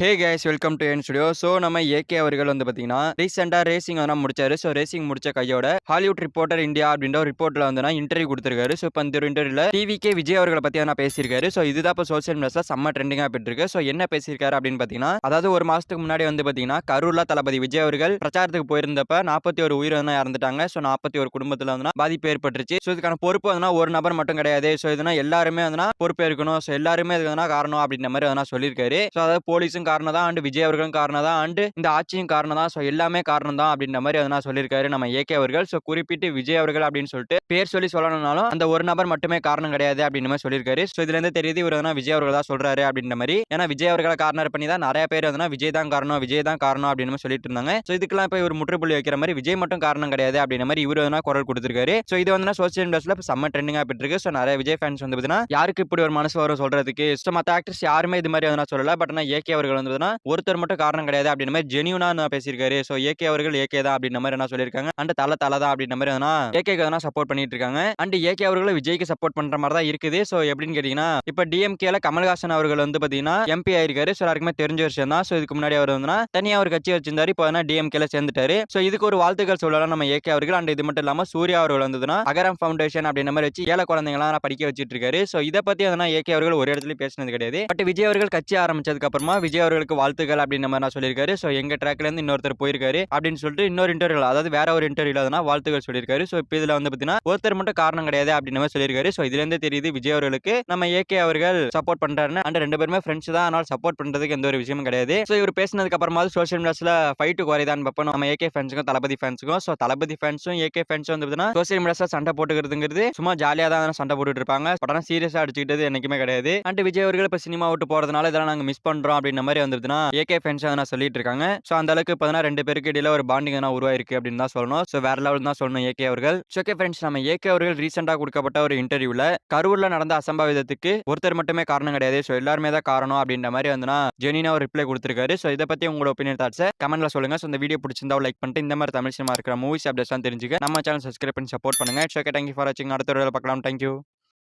Hey guys welcome to என் studio so நம்ம AK அவர்கள் வந்து பார்த்தீங்கன்னா ரீசெண்டாக ரேசிங் வந்து முடிச்சாரு. ஸோ ரேசிங் முடிச்ச கையோட ஹாலிவுட் ரிப்போர்ட்டர் இந்தியா அப்படின்ற ஒரு ரிப்போர்ட்டில் வந்து இன்டர்வியூ கொடுத்துருக்காரு. ஸோ இப்போ இந்த ஒரு இன்டர்வியூல டிவிகே விஜய் அவர்களை பற்றி நான் பேசியிருக்காரு. ஸோ இதுதான் இப்போ சோசியல் மீடியாஸில் செம்ம ட்ரெண்டிங்காக போயிட்டு இருக்கு ஸோ என்ன பேசியிருக்காரு அப்படின்னு பார்த்தீங்கன்னா அதாவது ஒரு மாதத்துக்கு முன்னாடி வந்து பார்த்தீங்கன்னா கரூரில் தளபதி விஜய் அவர்கள் பிரச்சாரத்துக்கு போயிருந்தப்ப நாற்பத்தி ஒரு உயிர் வந்து இறந்துட்டாங்க. ஸோ நாற்பத்தி ஒரு குடும்பத்தில் வந்து பாதிப்பு ஏற்பட்டுருச்சு. ஸோ இதுக்கான பொறுப்பு வந்து ஒரு நபர் மட்டும் கிடையாது. ஸோ இதுனா எல்லாருமே வந்து பொறுப்பு இருக்கணும் ஸோ எல்லாருமே இதுக்கு காரணம் அப்படின்ற மாதிரி வந்து சொல்லியிருக்காரு. ஸோ அதாவது போலீஸும் காரணம் தான் அண்டு விஜய் அவர்களும் காரணம் தான் அண்டு இந்த ஆட்சியும் காரணம் தான் ஸோ எல்லாமே காரணம் தான் அப்படின்ற மாதிரி அதனால் சொல்லியிருக்காரு நம்ம ஏகே அவர்கள். ஸோ குறிப்பிட்டு விஜய் அவர்கள் அப்படின்னு சொல்லிட்டு பேர் சொல்லி சொல்லணும்னாலும் அந்த ஒரு நபர் மட்டுமே காரணம் கிடையாது அப்படின்னு மாதிரி சொல்லியிருக்காரு. ஸோ இதுல இருந்து தெரியுது இவர் வந்து விஜய் அவர்கள் தான் சொல்றாரு அப்படின்ற மாதிரி. ஏன்னா விஜய் அவர்களை காரணம் பண்ணி தான் நிறைய பேர் வந்து விஜய் தான் காரணம் விஜய் தான் காரணம் அப்படின்னு சொல்லிட்டு இருந்தாங்க. ஸோ இதுக்கெல்லாம் இப்போ இவர் முற்றுப்புள்ளி வைக்கிற மாதிரி விஜய் மட்டும் காரணம் கிடையாது அப்படின்ற மாதிரி இவர் வந்து குரல் கொடுத்துருக்காரு. ஸோ இது வந்து சோசியல் மீடியாஸில் இப்போ செம்ம ட்ரெண்டிங்காக போயிட்டு இருக்கு. ஸோ நிறைய விஜய் ஃபேன்ஸ் வந்து பார்த்தீங்கன்னா யாருக்கு இப்படி ஒரு மனசு வரும் சொல்றதுக்கு? ஸோ மற்ற ஆக்டர்ஸ் யாருமே இது மாதிரி வந்து சொல்லல. பட் ஆனால் ஏகே அவர்கள் வந்து பார்த்தீங்கன்னா ஒருத்தர் மட்டும் காரணம் கிடையாது அப்படின்ற மாதிரி ஜெனியூனா பேசியிருக்காரு. ஸோ ஏகே அவர்கள் ஏகே தான் அப்படின்ற மாதிரி என்ன சொல்லியிருக்காங்க. அண்ட் தலை தலை தான் அப்படின்ற மாதிரி எதனா ஏகேக்கு எதனா சப்போர்ட் பண்ணிட்டு இருக்காங்க. அண்ட் ஏகே அவர்களும் விஜய்க்கு சப்போர்ட் பண்ற மாதிரி தான் இருக்குது. ஸோ எப்படின்னு கேட்டீங்கன்னா இப்போ டிஎம்கேல கமல்ஹாசன் அவர்கள் வந்து பார்த்தீங்கன்னா எம்பி ஆயிருக்காரு. ஸோ யாருக்குமே தெரிஞ்ச விஷயம் தான். ஸோ இதுக்கு முன்னாடி அவர் வந்து தனியாக ஒரு கட்சி வச்சிருந்தாரு. இப்போ வந்து டிஎம்கேல சேர்ந்துட்டாரு. ஸோ இதுக்கு ஒரு வாழ்த்துக்கள் சொல்லலாம் நம்ம ஏகே அவர்கள். அண்ட் இது மட்டும் இல்லாமல் சூர்யா அவர்கள் வந்ததுன்னா அகரம் ஃபவுண்டேஷன் அப்படின்ற மாதிரி வச்சு ஏழை குழந்தைங்களாம் படிக்க வச்சிட்டு இருக்காரு. ஸோ இதை பத்தி எதனா ஏகே அவர்கள் ஒரு இடத்துல பேசினது கிடையாது. பட் விஜய் அவர்கள் கட்சி ஆரம்பிச்சதுக்கு அப்புறமா விஜய் அவர்களுக்கு வாழ்த்துக்கள் அப்படின்ற மாதிரி நான் சொல்லியிருக்காரு. ஸோ எங்க ட்ராக்ல இருந்து இன்னொருத்தர் போயிருக்காரு அப்படின்னு சொல்லிட்டு இன்னொரு இன்டர்வியூ அதாவது வேற ஒரு இன்டர்வியூல தான் வாழ்த்துக்கள் சொல்லியிருக்காரு. ஸோ இப்போ இதுல வந்து பார்த்தீங்கன்னா ஒருத்தர் மட்டும் காரணம் கிடையாது அப்படின்னு மாதிரி சொல்லியிருக்காரு. ஸோ இதுல இருந்து தெரியுது விஜய் அவர்களுக்கு நம்ம ஏகே அவர்கள் சப்போர்ட் பண்றாருன்னு. அண்ட் ரெண்டு பேருமே ஃப்ரெண்ட்ஸ் தான். ஆனால் சப்போர்ட் பண்றதுக்கு எந்த ஒரு விஷயமும் கிடையாது. ஸோ இவர் பேசினதுக்கு அப்புறமா சோஷியல் மீடியாஸில் ஃபைட்டு குறைதான்னு பார்ப்போம் நம்ம ஏகே ஃபேன்ஸுக்கும் தளபதி ஃபேன்ஸுக்கும் ஸோ தளபதி ஃபேன்ஸும் ஏகே ஃபேன்ஸும் வந்து பார்த்தீங்கன்னா சோஷியல் மீடியாஸில் சண்டை போட்டுக்கிறதுங்கிறது சும்மா ஜாலியாக தான் சண்டை போட்டுட்டு இருப்பாங்க. படம் சீரியஸாக அடிச்சுக்கிட்டது என்னைக்குமே கிடையாது. அண்ட் விஜய் அவர்கள் இப்போ சினிமா விட்டு போறதுனால இதெல்லாம் நாங்கள் மிஸ் பண்றோம் அப்படின்னு மாதிரி வந்துருதுன்னா ஏகே ஃபேன்ஸ் நான் சொல்லிட்டு இருக்காங்க ஸோ அந்த அளவுக்கு பார்த்தீங்கன்னா ரெண்டு பேருக்கு இடையில ஒரு பாண்டிங் எதனா உருவாயிருக்கு அப்படின்னு தான் சொல்லணும். ஸோ வேற லெவல் தான் சொல்லணும் ஏகே அவர்கள். ஓகே ஃப்ரெண்ட்ஸ் நம்ம ஏகே அவர்கள் ரீசெண்டாக கொடுக்கப்பட்ட ஒரு இன்டர்வியூல கரூர்ல நடந்த அசம்பாவிதத்துக்கு ஒருத்தர் மட்டுமே காரணம் கிடையாது. ஸோ எல்லாருமே தான் காரணம் அப்படின்ற மாதிரி வந்துன்னா ஜெனினா ஒரு ரிப்ளை கொடுத்துருக்காரு. ஸோ இதை பத்தி உங்களோட ஒப்பீனியன் தாட்ஸை கமெண்ட்ல சொல்லுங்க. ஸோ இந்த வீடியோ பிடிச்சிருந்தா லைக் பண்ணிட்டு இந்த மாதிரி தமிழ் சினிமா இருக்கிற மூவிஸ் அப்டேட்ஸ் தெரிஞ்சுக்க நம்ம சேனல் சப்ஸ்கிரைப் பண்ணி சப்போர்ட் பண்ணுங்க. ஓகே தேங்க்யூ ஃபார் வாட்சிங் அடுத்த ஒரு பார்க்கலாம். தேங்க்யூ